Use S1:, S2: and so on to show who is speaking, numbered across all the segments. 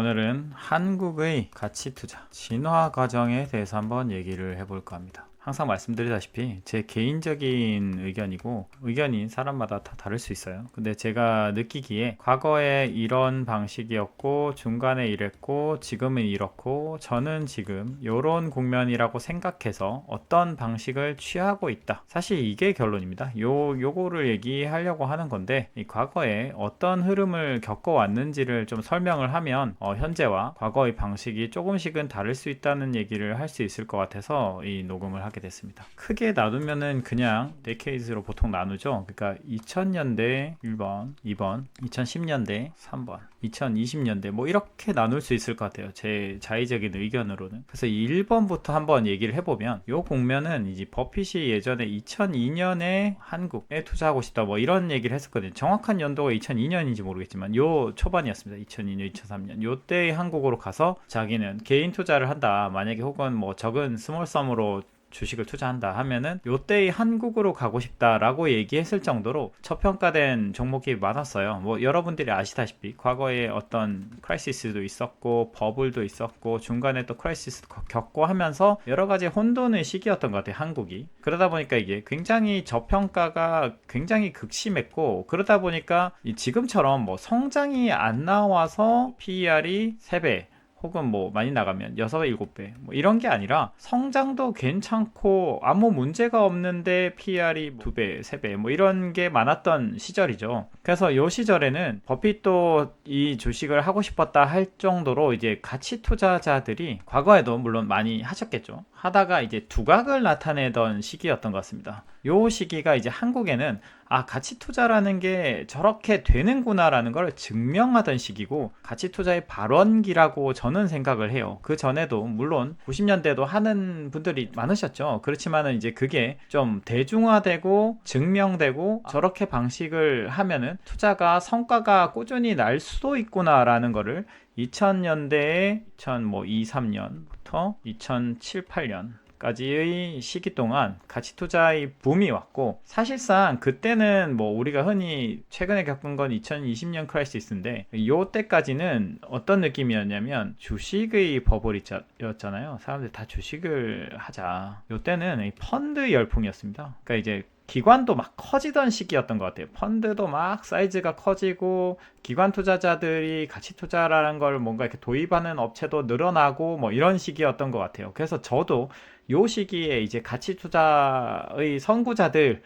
S1: 오늘은 한국의 가치 투자 진화 과정에 대해서 한번 얘기를 해볼까 합니다. 항상 말씀드리다시피 제 개인적인 의견이고 의견이 사람마다 다 다를 수 있어요. 근데 제가 느끼기에 과거에 이런 방식이었고 중간에 이랬고 지금은 이렇고 저는 지금 이런 국면이라고 생각해서 어떤 방식을 취하고 있다. 사실 이게 결론입니다. 요 요거를 얘기하려고 하는 건데 이 과거에 어떤 흐름을 겪어왔는지를 좀 설명을 하면 어, 현재와 과거의 방식이 조금씩은 다를 수 있다는 얘기를 할 수 있을 것 같아서 이 녹음을 하게 됐습니다. 크게 나누면은 그냥 데케이즈로 보통 나누죠. 그러니까 2000년대 1번, 2번, 2010년대 3번, 2020년대 뭐 이렇게 나눌 수 있을 것 같아요. 제 자의적인 의견으로는. 그래서 1번부터 한번 얘기를 해보면 요 국면은 이제 버핏이 예전에 2002년에 한국에 투자하고 싶다 뭐 이런 얘기를 했었거든요. 정확한 연도가 2002년인지 모르겠지만 요 초반이었습니다. 2002년, 2003년. 요때 한국으로 가서 자기는 개인 투자를 한다. 만약에 혹은 뭐 적은 스몰썸으로 주식을 투자한다 하면은 요때의 한국으로 가고 싶다라고 얘기했을 정도로 저평가된 종목이 많았어요. 뭐 여러분들이 아시다시피 과거에 어떤 크라이시스도 있었고 버블도 있었고 중간에 또 크라이시스 겪고 하면서 여러 가지 혼돈의 시기였던 것 같아요. 한국이. 그러다 보니까 이게 굉장히 저평가가 굉장히 극심했고 그러다 보니까 지금처럼 뭐 성장이 안 나와서 PER이 3배 혹은 뭐 많이 나가면 6배, 7배 뭐 이런 게 아니라 성장도 괜찮고 아무 문제가 없는데 PR이 2배, 3배 뭐 이런 게 많았던 시절이죠. 그래서 요 시절에는 버핏도 이 주식을 하고 싶었다 할 정도로 이제 가치 투자자들이 과거에도 물론 많이 하셨겠죠. 하다가 이제 두각을 나타내던 시기였던 것 같습니다. 요 시기가 이제 한국에는 아, 가치 투자라는 게 저렇게 되는구나라는 걸 증명하던 시기고 가치 투자의 발원기라고 저는 생각을 해요. 그 전에도 물론 90년대도 하는 분들이 많으셨죠. 그렇지만은 이제 그게 좀 대중화되고 증명되고 저렇게 방식을 하면은 투자가 성과가 꾸준히 날 수도 있구나라는 거를 2000년대에 2002, 3년부터 2007, 8년 까지의 시기 동안 가치 투자의 붐이 왔고 사실상 그때는 뭐 우리가 흔히 최근에 겪은 건 2020년 크라이시스인데 요 때까지는 어떤 느낌이었냐면 주식의 버블이었잖아요. 사람들 다 주식을 하자. 요 때는 펀드 열풍이었습니다. 그러니까 이제 기관도 막 커지던 시기였던 것 같아요. 펀드도 막 사이즈가 커지고 기관 투자자들이 가치 투자라는 걸 뭔가 이렇게 도입하는 업체도 늘어나고 뭐 이런 시기였던 것 같아요. 그래서 저도 요 시기에 이제 가치 투자의 선구자들이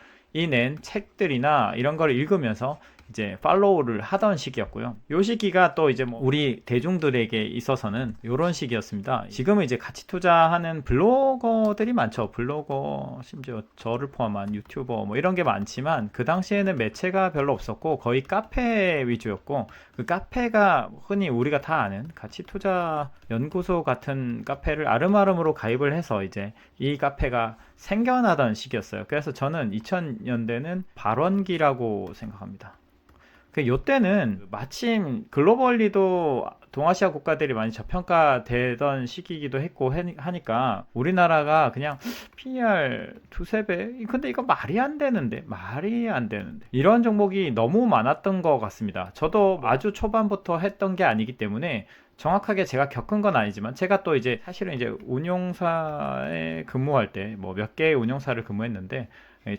S1: 낸 책들이나 이런 걸 읽으면서 이제 팔로우를 하던 시기였고요. 요 시기가 또 이제 뭐 우리 대중들에게 있어서는 요런 시기였습니다. 지금은 이제 가치 투자하는 블로거들이 많죠. 블로거 심지어 저를 포함한 유튜버 뭐 이런 게 많지만 그 당시에는 매체가 별로 없었고 거의 카페 위주였고 그 카페가 흔히 우리가 다 아는 가치 투자 연구소 같은 카페를 아름아름으로 가입을 해서 이제 이 카페가 생겨나던 시기였어요. 그래서 저는 2000년대는 발원기라고 생각합니다. 그 요때는 마침 글로벌리도 동아시아 국가들이 많이 저평가되던 시기이기도 했고 하니까 우리나라가 그냥 PER 두세 배 근데 이거 말이 안 되는데 말이 안 되는데 이런 종목이 너무 많았던 것 같습니다. 저도 아주 초반부터 했던 게 아니기 때문에 정확하게 제가 겪은 건 아니지만 제가 또 이제 사실은 이제 운용사에 근무할 때 뭐 몇 개의 운용사를 근무했는데 예,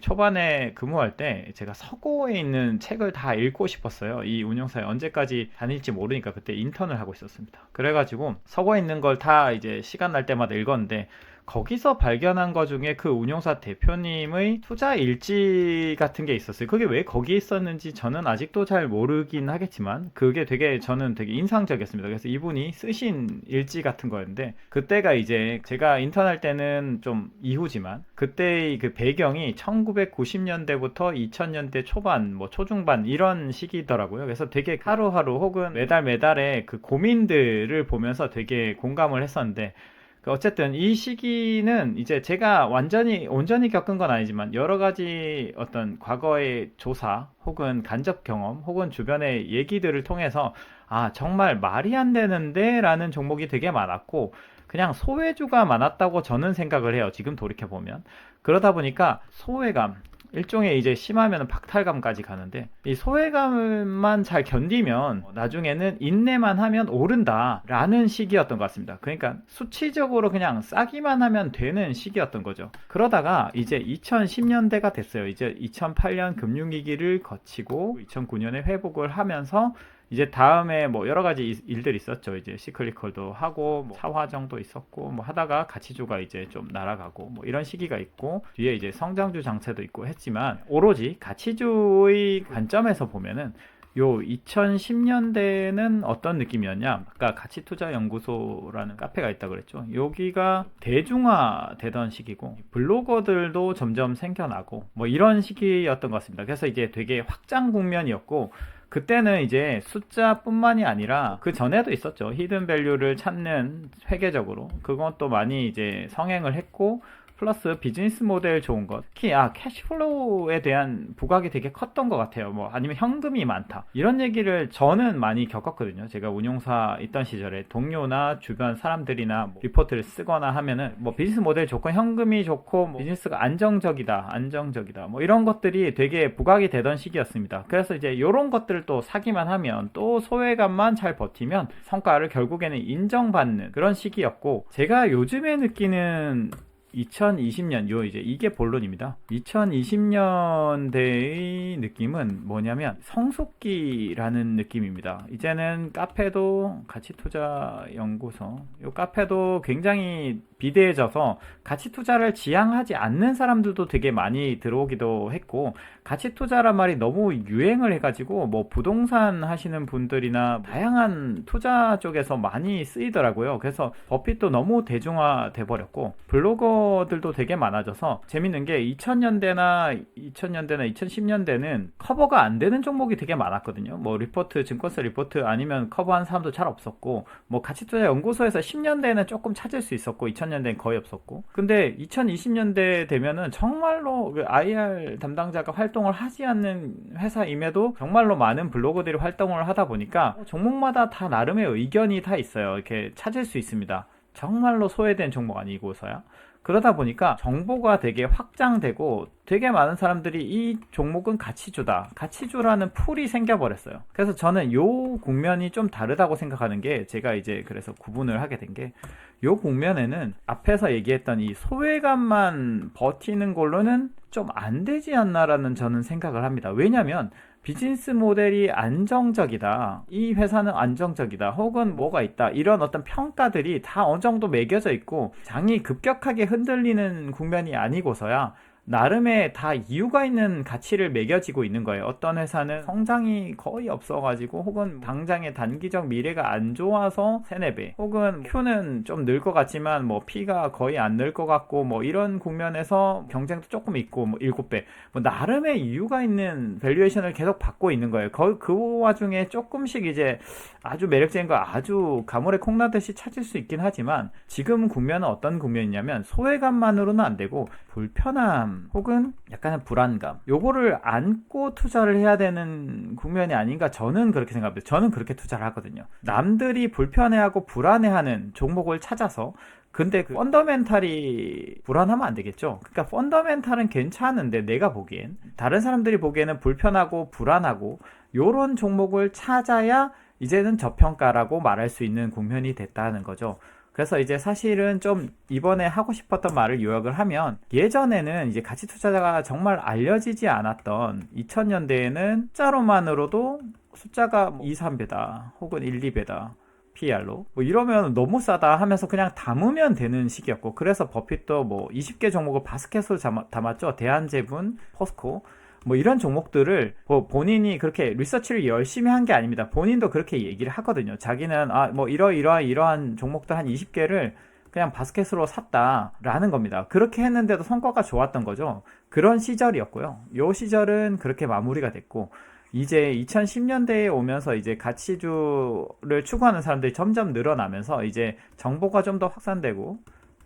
S1: 초반에 근무할 때 제가 서고에 있는 책을 다 읽고 싶었어요. 이 운영사에 언제까지 다닐지 모르니까 그때 인턴을 하고 있었습니다. 그래가지고 서고에 있는 걸 다 이제 시간 날 때마다 읽었는데 거기서 발견한 것 중에 그 운용사 대표님의 투자 일지 같은 게 있었어요. 그게 왜 거기에 있었는지 저는 아직도 잘 모르긴 하겠지만 그게 되게 저는 되게 인상적이었습니다. 그래서 이분이 쓰신 일지 같은 거였는데 그때가 이제 제가 인턴할 때는 좀 이후지만 그때의 그 배경이 1990년대부터 2000년대 초반 뭐 초중반 이런 시기더라고요. 그래서 되게 하루하루 혹은 매달 매달에 그 고민들을 보면서 되게 공감을 했었는데 그 어쨌든 이 시기는 이제 제가 완전히 온전히 겪은 건 아니지만 여러 가지 어떤 과거의 조사 혹은 간접 경험 혹은 주변의 얘기들을 통해서 아 정말 말이 안 되는데 라는 종목이 되게 많았고 그냥 소외주가 많았다고 저는 생각을 해요 지금 돌이켜 보면. 그러다 보니까 소외감 일종의 이제 심하면 박탈감까지 가는데 이 소외감만 잘 견디면 나중에는 인내만 하면 오른다라는 시기였던 것 같습니다. 그러니까 수치적으로 그냥 싸기만 하면 되는 시기였던 거죠. 그러다가 이제 2010년대가 됐어요. 이제 2008년 금융위기를 거치고 2009년에 회복을 하면서 이제 다음에 뭐 여러 가지 이- 일들이 있었죠. 이제 시클리컬도 하고 뭐 사화정도 있었고 뭐 하다가 가치주가 이제 좀 날아가고 뭐 이런 시기가 있고 뒤에 이제 성장주 장세도 있고 했지만 오로지 가치주의 관점에서 보면은 요 2010년대는 어떤 느낌이었냐? 아까 가치투자연구소라는 카페가 있다 그랬죠. 여기가 대중화 되던 시기고 블로거들도 점점 생겨나고 뭐 이런 시기였던 것 같습니다. 그래서 이제 되게 확장 국면이었고 그때는 이제 숫자뿐만이 아니라 그 전에도 있었죠. 히든 밸류를 찾는 회계적으로 또 많이 이제 성행을 했고 플러스 비즈니스 모델 좋은 것. 특히 아 캐시플로우에 대한 부각이 되게 컸던 것 같아요. 뭐 아니면 현금이 많다. 이런 얘기를 저는 많이 겪었거든요. 제가 운용사 있던 시절에 동료나 주변 사람들이나 뭐 리포트를 쓰거나 하면은 뭐 비즈니스 모델 좋고 현금이 좋고 뭐 비즈니스가 안정적이다 안정적이다. 뭐 이런 것들이 되게 부각이 되던 시기였습니다. 그래서 이제 이런 것들을 또 사기만 하면 또 소외감만 잘 버티면 성과를 결국에는 인정받는 그런 시기였고 제가 요즘에 느끼는 2020년 요 이제 이게 본론입니다. 2020년대의 느낌은 뭐냐면 성숙기라는 느낌입니다. 이제는 카페도 가치투자 연구소 요 카페도 굉장히 비대해져서 가치 투자를 지향하지 않는 사람들도 되게 많이 들어오기도 했고 가치 투자란 말이 너무 유행을 해가지고 뭐 부동산 하시는 분들이나 다양한 투자 쪽에서 많이 쓰이더라고요. 그래서 버핏도 너무 대중화 돼 버렸고 블로거들도 되게 많아져서 재밌는 게 2000년대나 2000년대나 2010년대는 커버가 안 되는 종목이 되게 많았거든요. 뭐 리포트 증권사 리포트 아니면 커버한 사람도 잘 없었고 뭐 가치 투자 연구소에서 10년대에는 조금 찾을 수 있었고 2000년대는 거의 없었고 근데 2020년대 되면은 정말로 그 IR 담당자가 활동 을 하지 않는 회사임에도 정말로 많은 블로거들이 활동을 하다 보니까 종목마다 다 나름의 의견이 다 있어요. 이렇게 찾을 수 있습니다. 정말로 소외된 종목 아니고서야. 그러다 보니까 정보가 되게 확장되고 되게 많은 사람들이 이 종목은 가치주다. 가치주라는 풀이 생겨버렸어요. 그래서 저는 요 국면이 좀 다르다고 생각하는 게 제가 이제 그래서 구분을 하게 된 게 요 국면에는 앞에서 얘기했던 이 소외감만 버티는 걸로는 좀 안 되지 않나라는 저는 생각을 합니다. 왜냐면 비즈니스 모델이 안정적이다. 이 회사는 안정적이다. 혹은 뭐가 있다. 이런 어떤 평가들이 다 어느 정도 매겨져 있고 장이 급격하게 흔들리는 국면이 아니고서야 나름의 다 이유가 있는 가치를 매겨지고 있는 거예요. 어떤 회사는 성장이 거의 없어가지고 혹은 당장의 단기적 미래가 안 좋아서 3, 4배 혹은 Q는 좀 늘 것 같지만 뭐 P가 거의 안 늘 것 같고 뭐 이런 국면에서 경쟁도 조금 있고 뭐 7배 뭐 나름의 이유가 있는 밸류에이션을 계속 받고 있는 거예요. 그, 그 와중에 조금씩 이제 아주 매력적인 거 아주 가물에 콩나듯이 찾을 수 있긴 하지만 지금 국면은 어떤 국면이냐면 소외감만으로는 안 되고 불편함 혹은 약간의 불안감 요거를 안고 투자를 해야 되는 국면이 아닌가 저는 그렇게 생각합니다. 저는 그렇게 투자를 하거든요. 남들이 불편해하고 불안해하는 종목을 찾아서 근데 그 펀더멘탈이 불안하면 안 되겠죠. 그러니까 펀더멘탈은 괜찮은데 내가 보기엔 다른 사람들이 보기에는 불편하고 불안하고 요런 종목을 찾아야 이제는 저평가라고 말할 수 있는 국면이 됐다는 거죠. 그래서 이제 사실은 좀 이번에 하고 싶었던 말을 요약을 하면 예전에는 이제 가치 투자자가 정말 알려지지 않았던 2000년대에는 숫자로만으로도 숫자가 뭐 2, 3배다 혹은 1, 2배다 PR로 뭐 이러면 너무 싸다 하면서 그냥 담으면 되는 시기였고 그래서 버핏도 뭐 20개 종목을 바스켓으로 담았죠. 대한제분, 포스코 뭐 이런 종목들을 뭐 본인이 그렇게 리서치를 열심히 한 게 아닙니다. 본인도 그렇게 얘기를 하거든요. 자기는 아 뭐 이러 이러한 이러한 종목들 한 20개를 그냥 바스켓으로 샀다라는 겁니다. 그렇게 했는데도 성과가 좋았던 거죠. 그런 시절이었고요. 요 시절은 그렇게 마무리가 됐고 이제 2010년대에 오면서 이제 가치주를 추구하는 사람들이 점점 늘어나면서 이제 정보가 좀 더 확산되고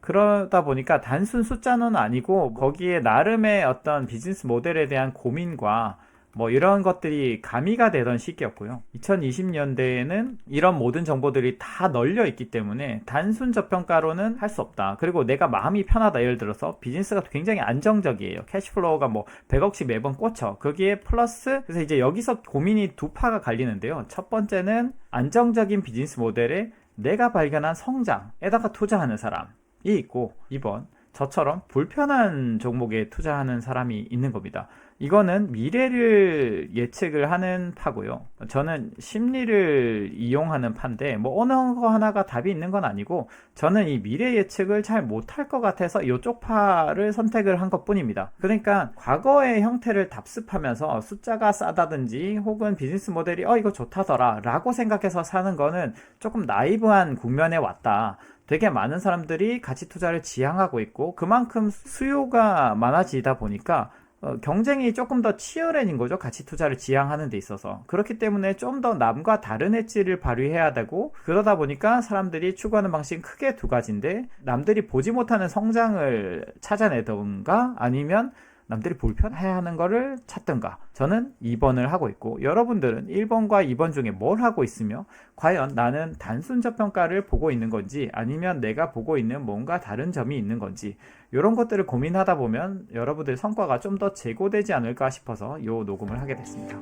S1: 그러다 보니까 단순 숫자는 아니고 거기에 나름의 어떤 비즈니스 모델에 대한 고민과 뭐 이런 것들이 가미가 되던 시기였고요. 2020년대에는 이런 모든 정보들이 다 널려 있기 때문에 단순 저평가로는 할 수 없다. 그리고 내가 마음이 편하다. 예를 들어서 비즈니스가 굉장히 안정적이에요. 캐시플로우가 뭐 100억씩 매번 꽂혀. 거기에 플러스 그래서 이제 여기서 고민이 두 파가 갈리는데요. 첫 번째는 안정적인 비즈니스 모델에 내가 발견한 성장에다가 투자하는 사람이 있고 2번 저처럼 불편한 종목에 투자하는 사람이 있는 겁니다. 이거는 미래를 예측을 하는 파고요. 저는 심리를 이용하는 파인데 뭐 어느 거 하나가 답이 있는 건 아니고 저는 이 미래 예측을 잘 못할 것 같아서 이쪽 파를 선택을 한 것뿐입니다. 그러니까 과거의 형태를 답습하면서 숫자가 싸다든지 혹은 비즈니스 모델이 어 이거 좋다더라 라고 생각해서 사는 거는 조금 나이브한 국면에 왔다. 되게 많은 사람들이 가치 투자를 지향하고 있고 그만큼 수요가 많아지다 보니까 어, 경쟁이 조금 더 치열해진 거죠. 가치 투자를 지향하는 데 있어서. 그렇기 때문에 좀 더 남과 다른 엣지를 발휘해야 되고, 그러다 보니까 사람들이 추구하는 방식은 크게 두 가지인데, 남들이 보지 못하는 성장을 찾아내던가, 아니면 남들이 불편해하는 거를 찾던가. 저는 2번을 하고 있고, 여러분들은 1번과 2번 중에 뭘 하고 있으며, 과연 나는 단순 저평가를 보고 있는 건지, 아니면 내가 보고 있는 뭔가 다른 점이 있는 건지, 이런 것들을 고민하다 보면 여러분들 성과가 좀 더 제고되지 않을까 싶어서 이 녹음을 하게 됐습니다.